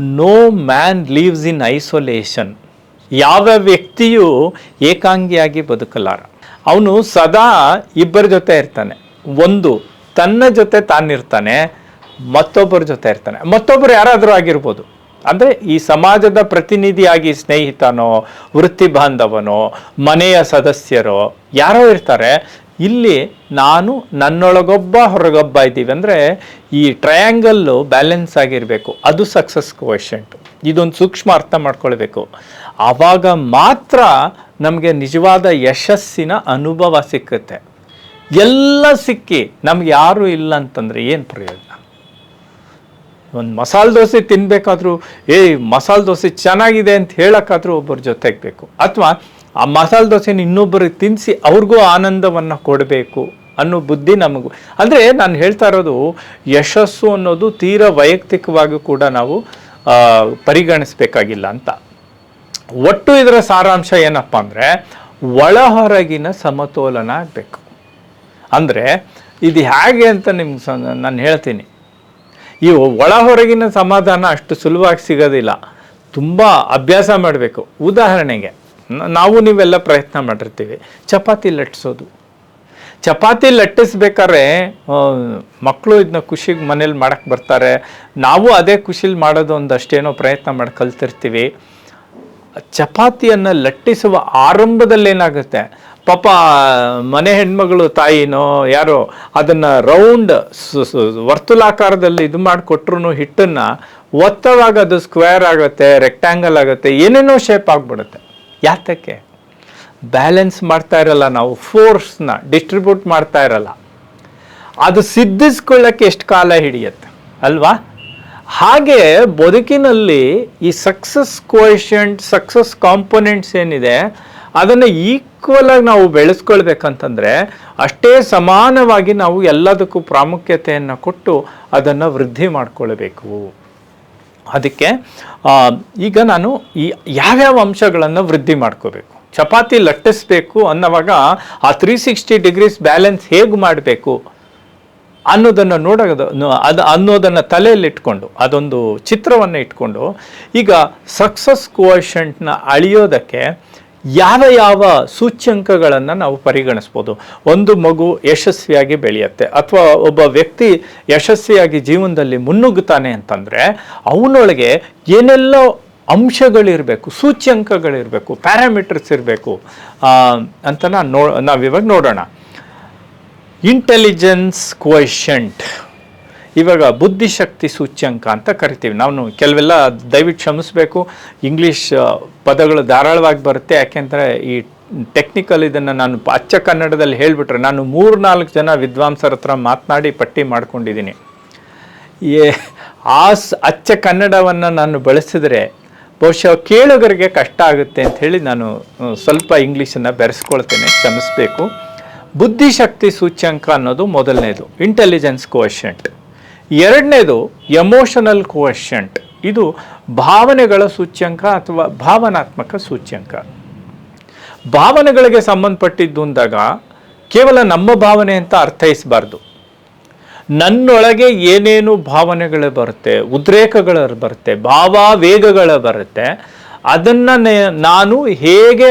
No man lives in isolation ಯಾವ ವ್ಯಕ್ತಿಯು ಏಕಾಂಗಿಯಾಗಿ ಬದುಕಲಾರ? ಅವನು ಸದಾ ಇಬ್ಬರ ಜೊತೆ ಇರ್ತಾನೆ. ಒಂದು ತನ್ನ ಜೊತೆ ತಾನಿರ್ತಾನೆ, ಮತ್ತೊಬ್ಬರ ಜೊತೆ ಇರ್ತಾನೆ. ಮತ್ತೊಬ್ಬರು ಯಾರಾದರೂ ಆಗಿರ್ಬೋದು. ಅಂದರೆ ಈ ಸಮಾಜದ ಪ್ರತಿನಿಧಿಯಾಗಿ ಸ್ನೇಹಿತನೋ, ವೃತ್ತಿ ಬಾಂಧವನೋ, ಮನೆಯ ಸದಸ್ಯರೋ ಯಾರೋ ಇರ್ತಾರೆ. ಇಲ್ಲಿ ನಾನು ನನ್ನೊಳಗೊಬ್ಬ ಹೊರಗೊಬ್ಬ ಇದ್ದೀವಿ. ಅಂದರೆ ಈ ಟ್ರಯಾಂಗಲ್ಲು ಬ್ಯಾಲೆನ್ಸ್ ಆಗಿರಬೇಕು. ಅದು ಸಕ್ಸಸ್ ಕ್ವಶಂಟ್ ಇದೊಂದು ಸೂಕ್ಷ್ಮ ಅರ್ಥ ಮಾಡ್ಕೊಳ್ಬೇಕು. ಆವಾಗ ಮಾತ್ರ ನಮಗೆ ನಿಜವಾದ ಯಶಸ್ಸಿನ ಅನುಭವ ಸಿಕ್ಕುತ್ತೆ. ಎಲ್ಲ ಸಿಕ್ಕಿ ನಮ್ಗೆ ಯಾರೂ ಇಲ್ಲ ಅಂತಂದರೆ ಏನು ಪ್ರಯೋಜನ? ಒಂದು ಮಸಾಲೆ ದೋಸೆ ತಿನ್ನಬೇಕಾದ್ರೂ ಏಯ್, ಮಸಾಲೆ ದೋಸೆ ಚೆನ್ನಾಗಿದೆ ಅಂತ ಹೇಳೋಕ್ಕಾದ್ರೂ ಒಬ್ಬರ ಜೊತೆಗೆ ಬೇಕು ಅಥವಾ ಆ ಮಸಾಲೆ ದೋಸೆನ ಇನ್ನೊಬ್ಬರಿಗೆ ತಿನ್ನಿಸಿ ಅವ್ರಿಗೂ ಆನಂದವನ್ನು ಕೊಡಬೇಕು ಅನ್ನೋ ಬುದ್ಧಿ ನಮಗೂ. ಅಂದರೆ ನಾನು ಹೇಳ್ತಾ ಇರೋದು ಯಶಸ್ಸು ಅನ್ನೋದು ತೀರಾ ವೈಯಕ್ತಿಕವಾಗಿ ಕೂಡ ನಾವು ಪರಿಗಣಿಸಬೇಕಾಗಿಲ್ಲ ಅಂತ. ಒಟ್ಟು ಇದರ ಸಾರಾಂಶ ಏನಪ್ಪ ಅಂದರೆ ಒಳ ಹೊರಗಿನ ಸಮತೋಲನ ಆಗಬೇಕು. ಅಂದರೆ ಇದು ಹೇಗೆ ಅಂತ ನಿಮ್ಗೆ ಸ, ನಾನು ಹೇಳ್ತೀನಿ. ಈ ಒಳ ಹೊರಗಿನ ಸಮಾಧಾನ ಅಷ್ಟು ಸುಲಭವಾಗಿ ಸಿಗೋದಿಲ್ಲ. ತುಂಬ ಅಭ್ಯಾಸ ಮಾಡಬೇಕು. ಉದಾಹರಣೆಗೆ ನಾವು ನೀವೆಲ್ಲ ಪ್ರಯತ್ನ ಮಾಡಿರ್ತೀವಿ. ಚಪಾತಿ ಲಟ್ಟಿಸೋದು. ಚಪಾತಿ ಲಟ್ಟಿಸ್ಬೇಕಾದ್ರೆ ಮಕ್ಕಳು ಇದನ್ನ ಖುಷಿಗೆ ಮನೇಲಿ ಮಾಡಕ್ಕೆ ಬರ್ತಾರೆ. ನಾವು ಅದೇ ಖುಷಿಲಿ ಮಾಡೋದು ಒಂದಷ್ಟೇನೋ ಪ್ರಯತ್ನ ಮಾಡಿ ಕಲ್ತಿರ್ತೀವಿ. ಚಪಾತಿಯನ್ನು ಲಟ್ಟಿಸುವ ಆರಂಭದಲ್ಲಿ ಏನಾಗುತ್ತೆ? ಪಾಪ ಮನೆ ಹೆಣ್ಮಗಳು, ತಾಯಿನೋ, ಯಾರೋ, ಅದನ್ನು ರೌಂಡ್ ವರ್ತುಲಾಕಾರದಲ್ಲಿ ಇದು ಮಾಡಿಕೊಟ್ರು ಹಿಟ್ಟನ್ನು ಒತ್ತವಾಗ ಅದು ಸ್ಕ್ವೇರ್ ಆಗುತ್ತೆ, ರೆಕ್ಟ್ಯಾಂಗಲ್ ಆಗುತ್ತೆ, ಏನೇನೋ ಶೇಪ್ ಆಗಿಬಿಡುತ್ತೆ. ಯಾತಕ್ಕೆ? ಬ್ಯಾಲೆನ್ಸ್ ಮಾಡ್ತಾ ಇರಲ್ಲ ನಾವು ಫೋರ್ಸ್ನ ಡಿಸ್ಟ್ರಿಬ್ಯೂಟ್ ಮಾಡ್ತಾ ಇರಲ್ಲ. ಅದು ಸಿದ್ಧಿಸ್ಕೊಳ್ಳೋಕ್ಕೆ ಎಷ್ಟು ಕಾಲ ಹಿಡಿಯುತ್ತೆ, ಅಲ್ವಾ? ಹಾಗೆ ಬದುಕಿನಲ್ಲಿ ಈ ಸಕ್ಸಸ್ ಕ್ವಶಂಟ್ ಸಕ್ಸಸ್ ಕಾಂಪೊನೆಂಟ್ಸ್ ಏನಿದೆ, ಅದನ್ನು ಈಕ್ವಲಾಗಿ ನಾವು ಬೆಳೆಸ್ಕೊಳ್ಬೇಕಂತಂದರೆ, ಅಷ್ಟೇ ಸಮಾನವಾಗಿ ನಾವು ಎಲ್ಲದಕ್ಕೂ ಪ್ರಾಮುಖ್ಯತೆಯನ್ನು ಕೊಟ್ಟು ಅದನ್ನು ವೃದ್ಧಿ ಮಾಡ್ಕೊಳ್ಬೇಕು. ಅದಕ್ಕೆ ಈಗ ನಾನು ಈ ಯಾವ್ಯಾವ ಅಂಶಗಳನ್ನು ವೃದ್ಧಿ ಮಾಡ್ಕೋಬೇಕು? ಚಪಾತಿ ಲಟ್ಟಿಸ್ಬೇಕು ಅನ್ನೋವಾಗ ಆ ತ್ರೀ ಸಿಕ್ಸ್ಟಿ ಡಿಗ್ರೀಸ್ ಬ್ಯಾಲೆನ್ಸ್ ಹೇಗೆ ಮಾಡಬೇಕು? ಅನ್ನೋದನ್ನು ನೋಡೋದು ಅದು ಅನ್ನೋದನ್ನು ತಲೆಯಲ್ಲಿ ಇಟ್ಕೊಂಡು, ಅದೊಂದು ಚಿತ್ರವನ್ನು ಇಟ್ಕೊಂಡು, ಈಗ ಸಕ್ಸಸ್ ಕೋಶಂಟ್ನ ಅಳಿಯೋದಕ್ಕೆ ಯಾವ ಯಾವ ಸೂಚ್ಯಂಕಗಳನ್ನು ನಾವು ಪರಿಗಣಿಸ್ಬೋದು? ಒಂದು ಮಗು ಯಶಸ್ವಿಯಾಗಿ ಬೆಳೆಯುತ್ತೆ, ಅಥವಾ ಒಬ್ಬ ವ್ಯಕ್ತಿ ಯಶಸ್ವಿಯಾಗಿ ಜೀವನದಲ್ಲಿ ಮುನ್ನುಗ್ಗುತ್ತಾನೆ ಅಂತಂದರೆ, ಅವನೊಳಗೆ ಏನೆಲ್ಲ ಅಂಶಗಳಿರಬೇಕು, ಸೂಚ್ಯಂಕಗಳಿರಬೇಕು, ಪ್ಯಾರಾಮೀಟರ್ಸ್ ಇರಬೇಕು ಅಂತ ನಾನು ನೋ ನಾವಿವಾಗ ನೋಡೋಣ. ಇಂಟೆಲಿಜೆನ್ಸ್ ಕ್ವಶಂಟ್ ಇವಾಗ ಬುದ್ಧಿಶಕ್ತಿ ಸೂಚ್ಯಂಕ ಅಂತ ಕರಿತೀವಿ. ನಾವು ಕೆಲವೆಲ್ಲ ದಯವಿಟ್ಟು ಕ್ಷಮಿಸಬೇಕು. ಇಂಗ್ಲೀಷ್ ಪದಗಳು ಧಾರಾಳವಾಗಿ ಬರುತ್ತೆ. ಯಾಕೆಂದರೆ ಈ ಟೆಕ್ನಿಕಲ್ ಇದನ್ನು ನಾನು ಅಚ್ಚ ಕನ್ನಡದಲ್ಲಿ ಹೇಳಿಬಿಟ್ರೆ ನಾನು ಮೂರು ನಾಲ್ಕು ಜನ ವಿದ್ವಾಂಸರ ಹತ್ರ ಮಾತನಾಡಿ ಪಟ್ಟಿ ಮಾಡ್ಕೊಂಡಿದ್ದೀನಿ. ಏ, ಆ ಅಚ್ಚ ಕನ್ನಡವನ್ನು ನಾನು ಬಳಸಿದರೆ ಬಹುಶಃ ಕೇಳುಗರಿಗೆ ಕಷ್ಟ ಆಗುತ್ತೆ ಅಂತ ಹೇಳಿ ನಾನು ಸ್ವಲ್ಪ ಇಂಗ್ಲೀಷನ್ನು ಬೆರೆಸ್ಕೊಳ್ತೇನೆ. ಕ್ಷಮಿಸಬೇಕು. ಬುದ್ಧಿಶಕ್ತಿ ಸೂಚ್ಯಂಕ ಅನ್ನೋದು ಮೊದಲನೇದು. ಇಂಟೆಲಿಜೆನ್ಸ್ ಕೋಶಂಟ್ ಎರಡನೇದು ಎಮೋಷನಲ್ ಕೋಶಂಟ್ ಇದು ಭಾವನೆಗಳ ಸೂಚ್ಯಂಕ ಅಥವಾ ಭಾವನಾತ್ಮಕ ಸೂಚ್ಯಂಕ. ಭಾವನೆಗಳಿಗೆ ಸಂಬಂಧಪಟ್ಟಿದ್ದು ಅಂದಾಗ ಕೇವಲ ನಮ್ಮ ಭಾವನೆ ಅಂತ ಅರ್ಥೈಸಬಾರ್ದು. ನನ್ನೊಳಗೆ ಏನೇನು ಭಾವನೆಗಳು ಬರುತ್ತೆ, ಉದ್ರೇಕಗಳು ಬರುತ್ತೆ, ಭಾವಾವೇಗಗಳು ಬರುತ್ತೆ, ಅದನ್ನು ನಾನು ಹೇಗೆ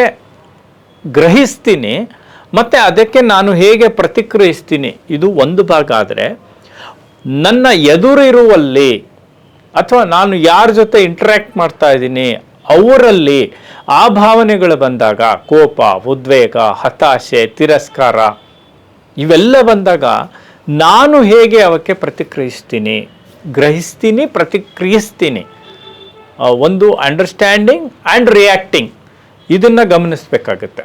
ಗ್ರಹಿಸ್ತೀನಿ, ಮತ್ತು ಅದಕ್ಕೆ ನಾನು ಹೇಗೆ ಪ್ರತಿಕ್ರಿಯಿಸ್ತೀನಿ, ಇದು ಒಂದು ಭಾಗ ಆದರೆ ನನ್ನ ಎದುರಿರುವಲ್ಲಿ ಅಥವಾ ನಾನು ಯಾರ ಜೊತೆ ಇಂಟ್ರ್ಯಾಕ್ಟ್ ಮಾಡ್ತಾ ಇದ್ದೀನಿ, ಅವರಲ್ಲಿ ಆ ಭಾವನೆಗಳು ಬಂದಾಗ ಕೋಪ, ಉದ್ವೇಗ, ಹತಾಶೆ, ತಿರಸ್ಕಾರ, ಇವೆಲ್ಲ ಬಂದಾಗ ನಾನು ಹೇಗೆ ಅವಕ್ಕೆ ಪ್ರತಿಕ್ರಿಯಿಸ್ತೀನಿ, ಗ್ರಹಿಸ್ತೀನಿ, ಪ್ರತಿಕ್ರಿಯಿಸ್ತೀನಿ. ಒಂದು ಅಂಡರ್ಸ್ಟ್ಯಾಂಡಿಂಗ್ ಆ್ಯಂಡ್ ರಿಯಾಕ್ಟಿಂಗ್ ಇದನ್ನು ಗಮನಿಸಬೇಕಾಗುತ್ತೆ.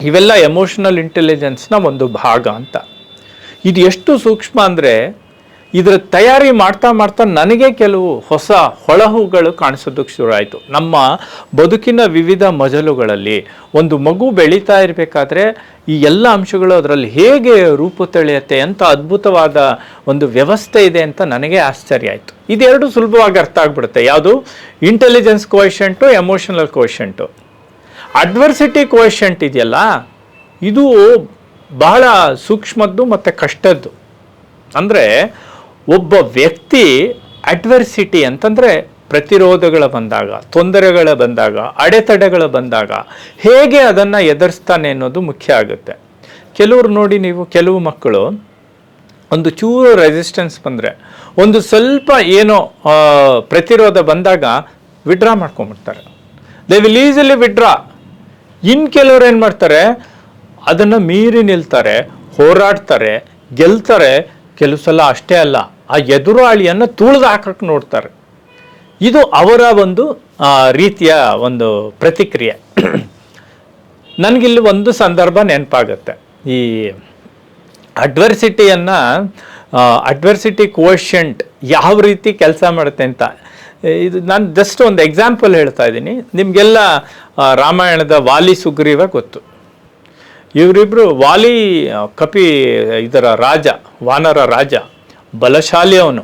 ಇವೆಲ್ಲ ಎಮೋಷನಲ್ ಇಂಟೆಲಿಜೆನ್ಸ್ನ ಒಂದು ಭಾಗ ಅಂತ. ಇದು ಎಷ್ಟು ಸೂಕ್ಷ್ಮ ಅಂದರೆ ಇದರ ತಯಾರಿ ಮಾಡ್ತಾ ಮಾಡ್ತಾ ನನಗೆ ಕೆಲವು ಹೊಸ ಹೊಳಹುಗಳು ಕಾಣಿಸೋದಕ್ಕೆ ಶುರುವಾಯಿತು. ನಮ್ಮ ಬದುಕಿನ ವಿವಿಧ ಮಜಲುಗಳಲ್ಲಿ ಒಂದು ಮಗು ಬೆಳೀತಾ ಇರಬೇಕಾದ್ರೆ ಈ ಎಲ್ಲ ಅಂಶಗಳು ಅದರಲ್ಲಿ ಹೇಗೆ ರೂಪು ತಳೆಯುತ್ತೆ ಅಂತ ಅದ್ಭುತವಾದ ಒಂದು ವ್ಯವಸ್ಥೆ ಇದೆ ಅಂತ ನನಗೆ ಆಶ್ಚರ್ಯ ಆಯಿತು. ಇದೆರಡು ಸುಲಭವಾಗಿ ಅರ್ಥ ಆಗ್ಬಿಡುತ್ತೆ. ಯಾವುದು? Intelligence quotient emotional quotient adversity quotient ಇದೆಯಲ್ಲ? ಇದು ಬಹಳ ಸೂಕ್ಷ್ಮದ್ದು ಮತ್ತು ಕಷ್ಟದ್ದು. ಅಂದರೆ ಒಬ್ಬ ವ್ಯಕ್ತಿ ಅಡ್ವರ್ಸಿಟಿ ಅಂತಂದರೆ ಪ್ರತಿರೋಧಗಳು ಬಂದಾಗ, ತೊಂದರೆಗಳು ಬಂದಾಗ, ಅಡೆತಡೆಗಳು ಬಂದಾಗ ಹೇಗೆ ಅದನ್ನು ಎದುರಿಸ್ತಾನೆ ಅನ್ನೋದು ಮುಖ್ಯ ಆಗುತ್ತೆ. ಕೆಲವರು ನೋಡಿ ನೀವು, ಕೆಲವು ಮಕ್ಕಳು ಒಂದು ಚೂರು ರೆಸಿಸ್ಟೆನ್ಸ್ ಬಂದರೆ, ಒಂದು ಸ್ವಲ್ಪ ಏನೋ ಪ್ರತಿರೋಧ ಬಂದಾಗ ವಿಡ್ರಾ ಮಾಡ್ಕೊಂಬಿಡ್ತಾರೆ ದೇ ವಿಲ್ ಈಸಿಲಿ ವಿಡ್ರಾ ಇನ್ನು ಕೆಲವ್ರು ಏನು ಮಾಡ್ತಾರೆ, ಅದನ್ನು ಮೀರಿ ನಿಲ್ತಾರೆ, ಹೋರಾಡ್ತಾರೆ, ಗೆಲ್ತಾರೆ, ಕೆಲವು ಸಲ ಅಷ್ಟೇ ಅಲ್ಲ. ಆ ಎದುರಾಳಿಯನ್ನು ತುಳಿದು ಹಾಕಕ್ಕೆ ನೋಡ್ತಾರೆ. ಇದು ಅವರ ಒಂದು ರೀತಿಯ ಒಂದು ಪ್ರತಿಕ್ರಿಯೆ. ನನಗಿಲ್ಲಿ ಒಂದು ಸಂದರ್ಭ ನೆನಪಾಗುತ್ತೆ. ಈ ಅಡ್ವರ್ಸಿಟಿಯನ್ನು ಅಡ್ವರ್ಸಿಟಿ ಕೋಶಂಟ್ ಯಾವ ರೀತಿ ಕೆಲಸ ಮಾಡುತ್ತೆ ಅಂತ. ಇದು ನಾನು ಜಸ್ಟ್ ಒಂದು ಎಕ್ಸಾಂಪಲ್ ಹೇಳ್ತಾ ಇದ್ದೀನಿ. ನಿಮಗೆಲ್ಲ ರಾಮಾಯಣದ ವಾಲಿ ಸುಗ್ರೀವ ಗೊತ್ತು. ಇವರಿಬ್ಬರು ವಾಲಿ ಕಪಿ ಇದರ ರಾಜ, ವಾನರ ರಾಜ ಬಲಶಾಲಿ ಅವನು.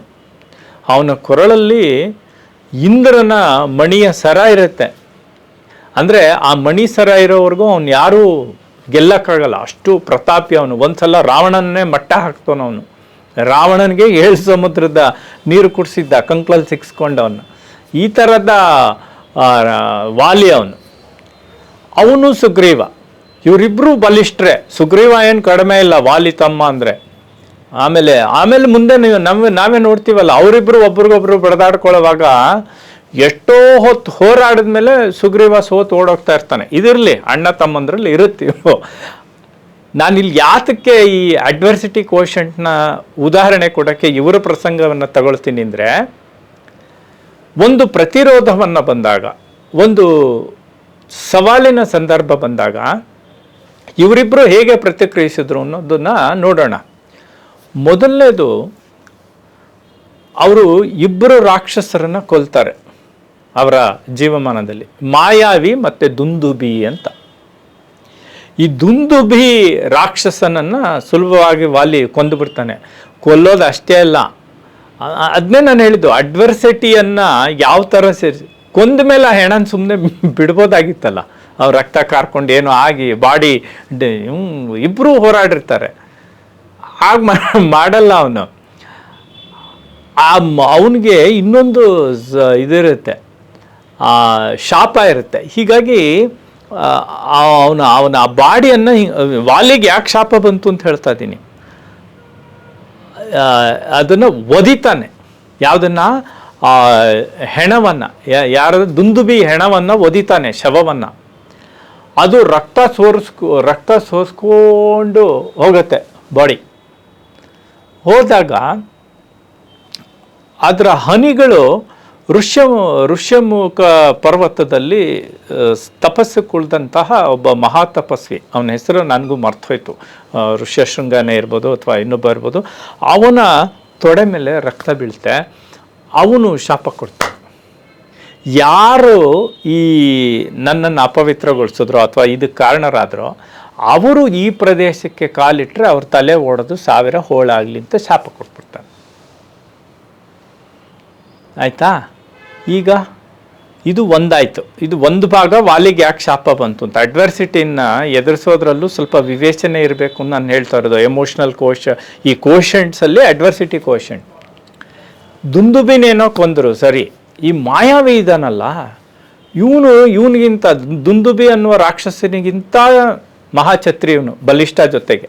ಅವನ ಕೊರಳಲ್ಲಿ ಇಂದ್ರನ ಮಣಿಯ ಸರ ಇರುತ್ತೆ. ಅಂದರೆ ಆ ಮಣಿ ಸರ ಇರೋವರೆಗೂ ಅವನು ಯಾರೂ ಗೆಲ್ಲಕ್ಕಾಗಲ್ಲ. ಅಷ್ಟು ಪ್ರತಾಪಿ ಅವನು. ಒಂದ್ಸಲ ರಾವಣನ್ನೇ ಮಟ್ಟ ಹಾಕ್ತಾನ ಅವನು. ರಾವಣನಿಗೆ ಏಳು ಸಮುದ್ರದ ನೀರು ಕುಡಿಸಿದ್ದ, ಕಂಕ್ಳಲ್ಲಿ ಸಿಕ್ಸ್ಕೊಂಡವನು ಈ ಥರದ ವಾಲಿ ಅವನು. ಅವನು ಸುಗ್ರೀವ. ಇವರಿಬ್ಬರು ಬಲಿಷ್ಟ್ರೆ. ಸುಗ್ರೀವ ಏನು ಕಡಿಮೆ ಇಲ್ಲ, ವಾಲಿ ತಮ್ಮ ಅಂದರೆ. ಆಮೇಲೆ ಆಮೇಲೆ ಮುಂದೆ ನೀವು ನಾವೇ ನಾವೇ ನೋಡ್ತೀವಲ್ಲ, ಅವರಿಬ್ರು ಒಬ್ರಿಗೊಬ್ರು ಬಡದಾಡ್ಕೊಳ್ಳೋವಾಗ ಎಷ್ಟೋ ಹೊತ್ತು ಹೋರಾಡಿದ್ಮೇಲೆ ಸುಗ್ರೀವ ಸೋತ್ ಓಡೋಗ್ತಾ ಇರ್ತಾನೆ. ಇದಿರಲಿ, ಅಣ್ಣ ತಮ್ಮಂದ್ರಲ್ಲಿ ನಾನು ಇಲ್ಲಿ ಯಾತಕ್ಕೆ ಈ ಅಡ್ವರ್ಸಿಟಿ ಕೋಶಂಟ್ನ ಉದಾಹರಣೆ ಕೊಡೋಕ್ಕೆ ಇವರ ಪ್ರಸಂಗವನ್ನು ತಗೊಳ್ತೀನಿ ಅಂದರೆ, ಒಂದು ಪ್ರತಿರೋಧವನ್ನು ಬಂದಾಗ, ಒಂದು ಸವಾಲಿನ ಸಂದರ್ಭ ಬಂದಾಗ ಇವರಿಬ್ಬರು ಹೇಗೆ ಪ್ರತಿಕ್ರಿಯಿಸಿದ್ರು ಅನ್ನೋದನ್ನು ನೋಡೋಣ. ಮೊದಲನೇದು, ಅವರು ಇಬ್ಬರು ರಾಕ್ಷಸರನ್ನ ಕೊಲ್ತಾರೆ ಅವರ ಜೀವಮಾನದಲ್ಲಿ. ಮಾಯಾವಿ ಮತ್ತು ದುಂದುಬಿ ಅಂತ. ಈ ದುಂದುಬಿ ರಾಕ್ಷಸನನ್ನ ಸುಲಭವಾಗಿ ವಾಲಿ ಕೊಂದು ಬಿಡ್ತಾನೆ ಕೊಲ್ಲೋದು ಅಷ್ಟೇ ಅಲ್ಲ. ಅದನ್ನೇ ನಾನು ಹೇಳಿದ್ದು, ಅಡ್ವರ್ಸಿಟಿಯನ್ನು ಯಾವ ಥರ ಸೇರಿಸಿ ಕೊಂದ ಮೇಲೆ ಆ ಹೆಣನ ಸುಮ್ಮನೆ ಬಿಡ್ಬೋದಾಗಿತ್ತಲ್ಲ. ಅವ್ರು ರಕ್ತ ಕಾರ್ಕೊಂಡು ಏನೋ ಆಗಿ, ಬಾಡಿ ಇಬ್ಬರೂ ಹೋರಾಡಿರ್ತಾರೆ. ಆಗ ಮಾಡಲ್ಲ ಅವನು. ಆ ಅವನಿಗೆ ಇನ್ನೊಂದು ಇದಿರುತ್ತೆ. ಶಾಪ ಇರುತ್ತೆ. ಹೀಗಾಗಿ ಅವನ ಅವನ ಆ ಬಾಡಿಯನ್ನು ವಾಲಿಗೆ ಯಾಕೆ ಶಾಪ ಬಂತು ಅಂತ ಹೇಳ್ತಾ ಇದ್ದೀನಿ. ಅದನ್ನು ಒದಿತಾನೆ. ಯಾವುದನ್ನು? ಹೆಣವನ್ನು. ಯಾರ ದುಂದುಬಿ ಹೆಣವನ್ನು ಒದಿತಾನೆ, ಶವವನ್ನು. ಅದು ರಕ್ತ ಸೋರಿಸ್ಕೊ ರಕ್ತ ಸೋರಿಸ್ಕೊಂಡು ಹೋಗುತ್ತೆ ಬಾಡಿ. ಹೋದಾಗ ಅದರ ಹನಿಗಳು ಋಷ್ಯ ಋಷ್ಯಮುಖ ಪರ್ವತದಲ್ಲಿ ತಪಸ್ಸು ಕುಳಿದಂತಹ ಒಬ್ಬ ಮಹಾ ತಪಸ್ವಿ. ಅವನ ಹೆಸರು ನನಗೂ ಮರ್ತೋಯ್ತು. ಋಷ್ಯ ಋಷ್ಯಶೃಂಗನೇ ಇರ್ಬೋದು ಅಥವಾ ಇನ್ನೊಬ್ಬ ಇರ್ಬೋದು. ಅವನ ತೊಡೆ ಮೇಲೆ ರಕ್ತ ಬೀಳುತ್ತೆ ಅವನು ಶಾಪ ಕೊಡ್ತಾನೆ ಯಾರು ಈ ನನ್ನನ್ನು ಅಪವಿತ್ರಗೊಳಿಸಿದ್ರು ಅಥವಾ ಇದಕ್ಕೆ ಕಾರಣರಾದರೋ ಅವರು ಈ ಪ್ರದೇಶಕ್ಕೆ ಕಾಲಿಟ್ಟರೆ ಅವ್ರ ತಲೆ ಓಡೋದು ಸಾವಿರ ಹೋಳಾಗಲಿ ಅಂತ ಶಾಪ ಕೊಟ್ಬಿಡ್ತಾನೆ ಆಯಿತಾ? ಈಗ ಇದು ಒಂದಾಯಿತು. ಇದು ಒಂದು ಭಾಗ ವಾಲಿಗೆ ಯಾಕೆ ಶಾಪ ಬಂತು ಅಂತ. ಅಡ್ವರ್ಸಿಟಿನ ಎದುರಿಸೋದ್ರಲ್ಲೂ ಸ್ವಲ್ಪ ವಿವೇಚನೆ ಇರಬೇಕು ಅಂತ ನಾನು ಹೇಳ್ತಾ ಇರೋದು. ಎಮೋಷ್ನಲ್ ಕೋಶ ಈ ಕೋಶಂಟ್ಸಲ್ಲಿ ಅಡ್ವರ್ಸಿಟಿ ಕೋಶಂಟ್ ದುಂದುಬಿನೇನೋ ಕೊಂದರು. ಸರಿ, ಈ ಮಾಯಾವಿ ಇದಾನಲ್ಲ, ಇವನು ಇವನಿಗಿಂತ ದುಂದುಬಿ ಅನ್ನುವ ರಾಕ್ಷಸನಿಗಿಂತ ಮಹಾಛತ್ರಿ ಇವನು ಬಲಿಷ್ಠ ಜೊತೆಗೆ.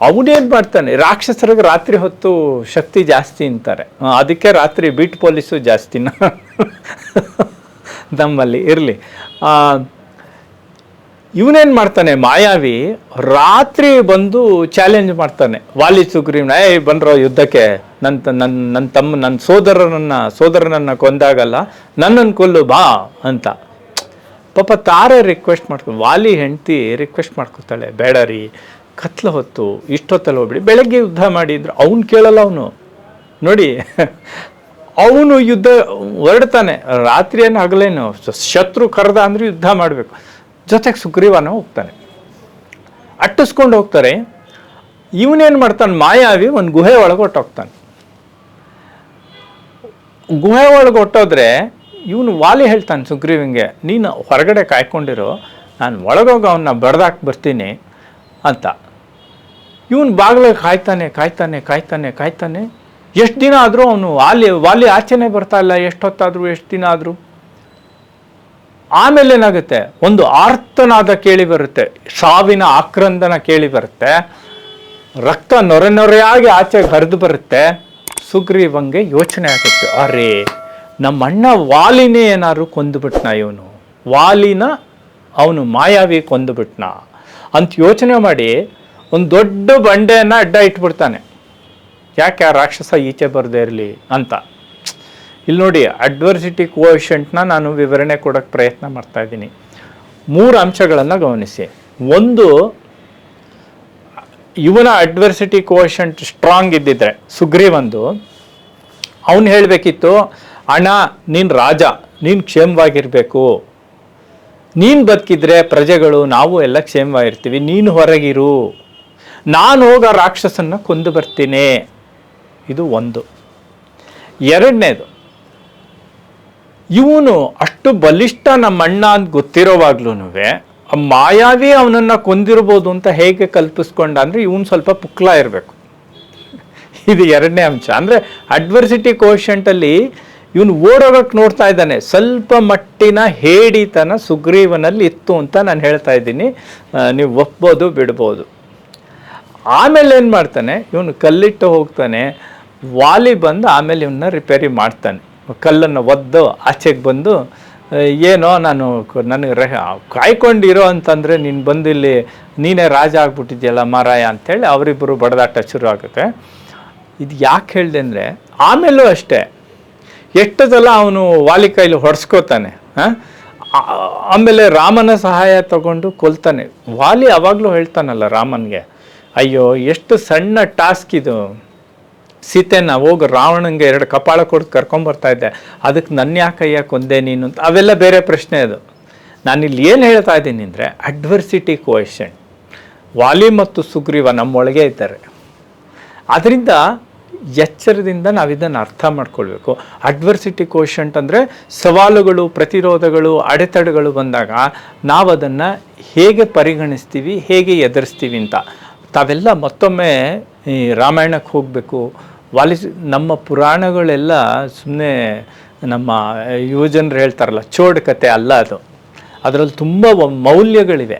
ಅವನೇನು ಮಾಡ್ತಾನೆ, ರಾಕ್ಷಸರಿಗೆ ರಾತ್ರಿ ಹೊತ್ತು ಶಕ್ತಿ ಜಾಸ್ತಿ ಅಂತಾರೆ. ಅದಕ್ಕೆ ರಾತ್ರಿ ಬೀಟ್ ಪೊಲೀಸು ಜಾಸ್ತಿನ. ನಮ್ಮಲ್ಲಿ, ಇರಲಿ. ಇವನೇನು ಮಾಡ್ತಾನೆ, ಮಾಯಾವಿ ರಾತ್ರಿ ಬಂದು ಚಾಲೆಂಜ್ ಮಾಡ್ತಾನೆ. ವಾಲಿ ಸುಗ್ರೀವ್ನ ಏ ಬಂದ್ರೋ ಯುದ್ಧಕ್ಕೆ. ನನ್ನ ನನ್ನ ನನ್ನ ತಮ್ಮ ನನ್ನ ಸೋದರನನ್ನು ಸೋದರನನ್ನು ಕೊಂದಾಗಲ್ಲ. ನನ್ನನ್ನು ಕೊಲ್ಲು, ಬಾ ಅಂತ. ಪಾಪ ತಾರೆ ರಿಕ್ವೆಸ್ಟ್ ಮಾಡ್ಕೊ ವಾಲಿ ಹೆಂಡತಿ ರಿಕ್ವೆಸ್ಟ್ ಮಾಡ್ಕೊತಾಳೆ ಬೇಡ ರೀ, ಕತ್ಲು ಹೊತ್ತು, ಇಷ್ಟೊತ್ತಲ್ಲಿ ಹೋಗ್ಬಿಡಿ. ಬೆಳಗ್ಗೆ ಯುದ್ಧ ಮಾಡಿದ್ರು, ಅವ್ನು ಕೇಳಲ್ಲ ಅವನು. ನೋಡಿ, ಅವನು ಯುದ್ಧ ಹೊರಡ್ತಾನೆ. ರಾತ್ರಿಯನ್ನು ಹಗಲೇನು ಶತ್ರು ಕರೆದ ಅಂದ್ರೆ ಯುದ್ಧ ಮಾಡಬೇಕು. ಜೊತೆಗೆ ಸುಗ್ರೀವನ ಹೋಗ್ತಾನೆ. ಅಟ್ಟಿಸ್ಕೊಂಡು ಹೋಗ್ತಾರೆ. ಇವನೇನು ಮಾಡ್ತಾನೆ, ಮಾಯಾವಿ ಒಂದು ಗುಹೆ ಒಳಗೆ ಹೊಟ್ಟೋಗ್ತಾನೆ ಗುಹೆ ಒಳಗೆ ಹೊಟ್ಟೋದ್ರೆ ಇವನು ವಾಲಿ ಹೇಳ್ತಾನೆ ಸುಗ್ರೀವಿಂಗೆ, ನೀನು ಹೊರಗಡೆ ಕಾಯ್ಕೊಂಡಿರೋ, ನಾನು ಒಳಗೋಗಿ ಅವನ್ನ ಬಡ್ದಾಕಿ ಬರ್ತೀನಿ ಅಂತ. ಇವನು ಬಾಗಿಲಿಗೆ ಕಾಯ್ತಾನೆ ಕಾಯ್ತಾನೆ ಕಾಯ್ತಾನೆ ಕಾಯ್ತಾನೆ. ಎಷ್ಟು ದಿನ ಆದರೂ ಅವನು ವಾಲಿ ವಾಲಿ ಆಚೆನೆ ಬರ್ತಾ ಇಲ್ಲ, ಎಷ್ಟು ಹೊತ್ತಾದರೂ, ಎಷ್ಟು ದಿನ ಆದರೂ. ಆಮೇಲೆ ಏನಾಗುತ್ತೆ? ಒಂದು ಆರ್ತನಾದ ಕೇಳಿ ಬರುತ್ತೆ, ಸಾವಿನ ಆಕ್ರಂದನ ಕೇಳಿ ಬರುತ್ತೆ, ರಕ್ತ ನೊರೆ ನೊರೆಯಾಗಿ ಆಚೆಗೆ ಹರಿದು ಬರುತ್ತೆ. ಸುಗ್ರೀವಂಗೆ ಯೋಚನೆ ಆಗುತ್ತೆ, ಅರೆ ನಮ್ಮ ಅಣ್ಣ ವಾಲಿನೇ ಏನಾದ್ರು ಕೊಂದುಬಿಟ್ನ ಇವನು? ವಾಲಿನ ಅವನು ಮಾಯಾವಿ ಕೊಂದುಬಿಟ್ನ? ಅಂತ ಯೋಚನೆ ಮಾಡಿ ಒಂದು ದೊಡ್ಡ ಬಂಡೆಯನ್ನು ಅಡ್ಡ ಇಟ್ಬಿಡ್ತಾನೆ. ಯಾಕೆ ಆ ರಾಕ್ಷಸ ಈಚೆ ಬರದೇ ಇರಲಿ ಅಂತ. ಇಲ್ಲಿ ನೋಡಿ ಅಡ್ವರ್ಸಿಟಿ ಕೋಶೆಂಟ್ನ ನಾನು ವಿವರಣೆ ಕೊಡೋಕ್ಕೆ ಪ್ರಯತ್ನ ಮಾಡ್ತಾ ಇದ್ದೀನಿ. ಮೂರು ಅಂಶಗಳನ್ನು ಗಮನಿಸಿ. ಒಂದು, ಇವನ ಅಡ್ವರ್ಸಿಟಿ ಕೋಶೆಂಟ್ ಸ್ಟ್ರಾಂಗ್ ಇದ್ದಿದ್ರೆ ಸುಗ್ರೀವಂದು ಅವನು ಹೇಳಬೇಕಿತ್ತು ಅಣ್ಣ, ನೀನು ರಾಜ, ನೀನು ಕ್ಷೇಮವಾಗಿರಬೇಕು. ನೀನು ಬದುಕಿದ್ರೆ ಪ್ರಜೆಗಳು, ನಾವು ಎಲ್ಲ ಕ್ಷೇಮವಾಗಿರ್ತೀವಿ. ನೀನು ಹೊರಗಿರು. ನಾನು ಹೋಗ ರಾಕ್ಷಸನ್ನ ಕೊಂದು ಬರ್ತೀನಿ. ಇದು ಒಂದು. ಎರಡನೇದು, ಇವನು ಅಷ್ಟು ಬಲಿಷ್ಠ ನಮ್ಮ ಅಣ್ಣ ಅಂತ ಗೊತ್ತಿರೋವಾಗ್ಲೂ ಮಾಯಾವಿ ಅವನನ್ನ ಕೊಂದಿರ್ಬೋದು ಅಂತ ಹೇಗೆ ಕಲ್ಪಿಸ್ಕೊಂಡ ಅಂದ್ರೆ ಇವನು ಸ್ವಲ್ಪ ಪುಕ್ಲ ಇರಬೇಕು. ಇದು ಎರಡನೇ ಅಂಶ. ಅಂದ್ರೆ ಅಡ್ವರ್ಸಿಟಿ ಕೋಶಂಟಲ್ಲಿ ಇವನು ಓಡೋಗಕ್ಕೆ ನೋಡ್ತಾ ಇದ್ದಾನೆ. ಸ್ವಲ್ಪ ಮಟ್ಟಿನ ಹೇಡಿತನ ಸುಗ್ರೀವನಲ್ಲಿ ಇತ್ತು ಅಂತ ನಾನು ಹೇಳ್ತಾ ಇದ್ದೀನಿ. ನೀವು ಒಪ್ಬೋದು, ಬಿಡ್ಬೋದು. ಆಮೇಲೆ ಏನು ಮಾಡ್ತಾನೆ? ಇವನು ಕಲ್ಲಿಟ್ಟು ಹೋಗ್ತಾನೆ. ವಾಲಿ ಬಂದು ಆಮೇಲೆ ಇವನ್ನ ರಿಪೇರಿ ಮಾಡ್ತಾನೆ. ಕಲ್ಲನ್ನು ಒದ್ದು ಆಚೆಗೆ ಬಂದು ಏನೋ ನಾನು ನನಗೆ ರೆ ಕಾಯ್ಕೊಂಡಿರೋ ಅಂತಂದರೆ ನೀನು ಬಂದು ಇಲ್ಲಿ ನೀನೇ ರಾಜ ಆಗ್ಬಿಟ್ಟಿದ್ಯಲ್ಲ ಮಾರಾಯ ಅಂಥೇಳಿ ಅವರಿಬ್ಬರು ಬಡದಾಟ ಶುರು ಆಗುತ್ತೆ. ಇದು ಯಾಕೆ ಹೇಳಿದೆ ಅಂದರೆ, ಆಮೇಲೂ ಅಷ್ಟೇ ಎಷ್ಟು ಅವನು ವಾಲಿ ಕೈಲಿ ಹೊಡೆಸ್ಕೋತಾನೆ ಆಮೇಲೆ ರಾಮನ ಸಹಾಯ ತಗೊಂಡು ಕೊಲ್ತಾನೆ. ವಾಲಿ ಅವಾಗಲೂ ಹೇಳ್ತಾನಲ್ಲ ರಾಮನ್ಗೆ, ಅಯ್ಯೋ, ಎಷ್ಟು ಸಣ್ಣ ಟಾಸ್ಕ್ ಇದು. ಸೀತೆನ ಹೋಗಿ ರಾವಣಂಗೆ ಎರಡು ಕಪಾಳ ಕೊಟ್ಟು ಕರ್ಕೊಂಬರ್ತಾ ಇದ್ದೆ. ಅದಕ್ಕೆ ನನ್ನ ಯಾಕಯ್ಯ ಕೊಂದೆ ನೀನು ಅಂತ? ಅವೆಲ್ಲ ಬೇರೆ ಪ್ರಶ್ನೆ ಅದು. ನಾನಿಲ್ಲಿ ಏನು ಹೇಳ್ತಾ ಇದ್ದೀನಿ ಅಂದರೆ ಅಡ್ವರ್ಸಿಟಿ ಕೋಯಷನ್ ವಾಲಿ ಮತ್ತು ಸುಗ್ರೀವ ನಮ್ಮೊಳಗೆ ಇದ್ದಾರೆ. ಅದರಿಂದ ಎಚ್ಚರದಿಂದ ನಾವು ಇದನ್ನು ಅರ್ಥ ಮಾಡ್ಕೊಳ್ಬೇಕು. ಅಡ್ವರ್ಸಿಟಿ ಕೋಶಂಟ್ ಅಂದರೆ ಸವಾಲುಗಳು, ಪ್ರತಿರೋಧಗಳು, ಅಡೆತಡೆಗಳು ಬಂದಾಗ ನಾವು ಅದನ್ನು ಹೇಗೆ ಪರಿಗಣಿಸ್ತೀವಿ, ಹೇಗೆ ಎದುರಿಸ್ತೀವಿ ಅಂತ. ತಾವೆಲ್ಲ ಮತ್ತೊಮ್ಮೆ ಈ ರಾಮಾಯಣಕ್ಕೆ ಹೋಗಬೇಕು. ವಾಲಿ ನಮ್ಮ ಪುರಾಣಗಳೆಲ್ಲ ಸುಮ್ಮನೆ ನಮ್ಮ ಯುವಜನರು ಹೇಳ್ತಾರಲ್ಲ, ಚೋಡ್ ಕತೆ ಅಲ್ಲ ಅದು. ಅದರಲ್ಲಿ ತುಂಬ ಮೌಲ್ಯಗಳಿವೆ.